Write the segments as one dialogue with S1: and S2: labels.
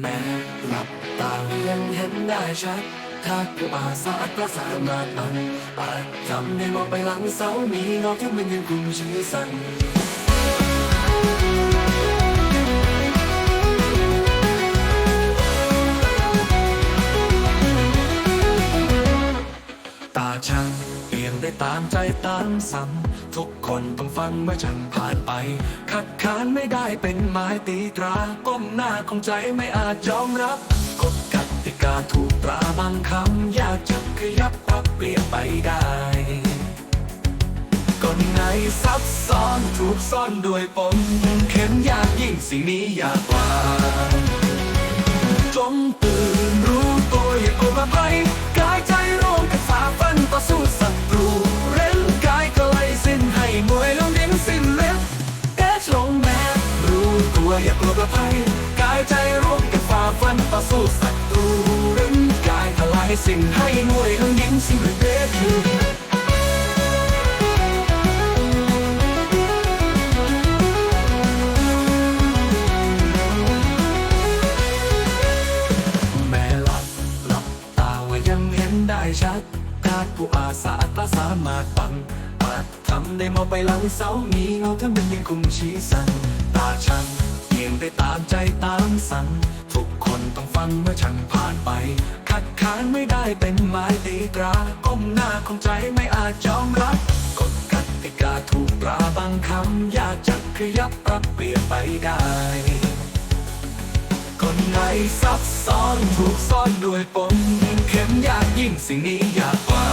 S1: แม้หลับตายังเห็นได้ชัดถ้ากูอาสาก็สามารถอันอาจทำให้มองไปหลังเสามีเงาที่มันยังคุมชื่อสั่น ตามใจตามซ้ำทุกคนต้องฟังเมื่อฉันผ่านไป คัดค้านไม่ได้เป็นไม้ตีตราก้มหน้าของใจไม่อาจยอมรับกฎกติกาถูกตราบางคำอยากจะขยับปรับเปลี่ยนไปได้กฎในซับซ้อนถูกซ่อนด้วยปมเข็มยากยิ่งสิ่งนี้ยากกว่า อย่ากลัวภัย กายใจร่วมกันฝ่าฟันต่อสู้ศัตรูร้นกายทลายสิ้นให้มวยลงดิ้นสิ้นเล็บแม้หลับหลับตาวยังเห็นได้ชัดถ้าผู้อาสาก็สามารถปังอาจทำได้มอไปหลังเสามีเงาทั้งมันยังคงชี้สั่นตาฉัน เพียงได้ตามใจตามสั่งทุกคนต้องฟังเมื่อฉันผ่านไป คัดค้านไม่ได้เป็นไม้ตีตราก้มหน้าของใจไม่อาจยอมรับกฎกติกาถูกตราบางคำ อยากจะขยับปรับเปลี่ยนไปได้คนในซับซ้อนถูกซ่อนด้วยปมเข็มยากยิ่งสิ่งนี้ยากกว่า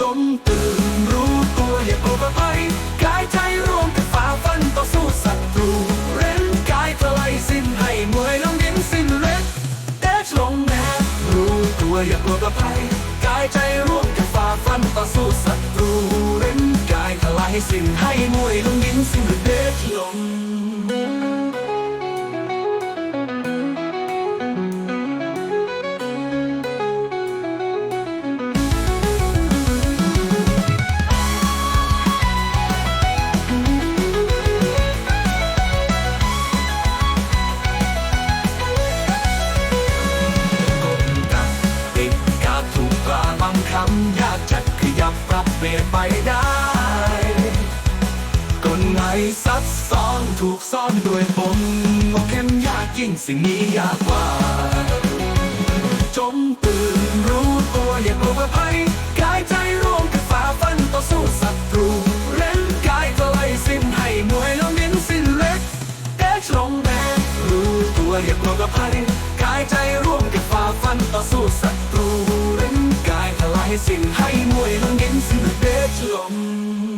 S1: จงตื่นรู้ตัวอย่ากลัวภัย อย่ากลัวภัยกายใจร่วมกันฝ่าฟันต่อสู้ศัตรูเร้นกายทลายสิ้นให้มวยลงดินสิ้น เปลี่ยนไปได้กฎไงซับซ้อนถูกซ่อนด้วยปมก็เข้มยากยิ่งสิ่งนี้ยากกว่า จงตื่นรู้ตัวอย่ากลัวภัยกายใจร่วมกันฝ่าฟันต่อสู้ศัตรูเล่นกายก็ไล่สิ้นให้มวยลงดินสิ้นเล็กเดชลงแม้รู้ตัวอย่ากลัวกับภัยกายใจร่วมกันฝ่าฟันต่อสู้ศัตรูเล่นกายทลายสิ้นให้มวยลง to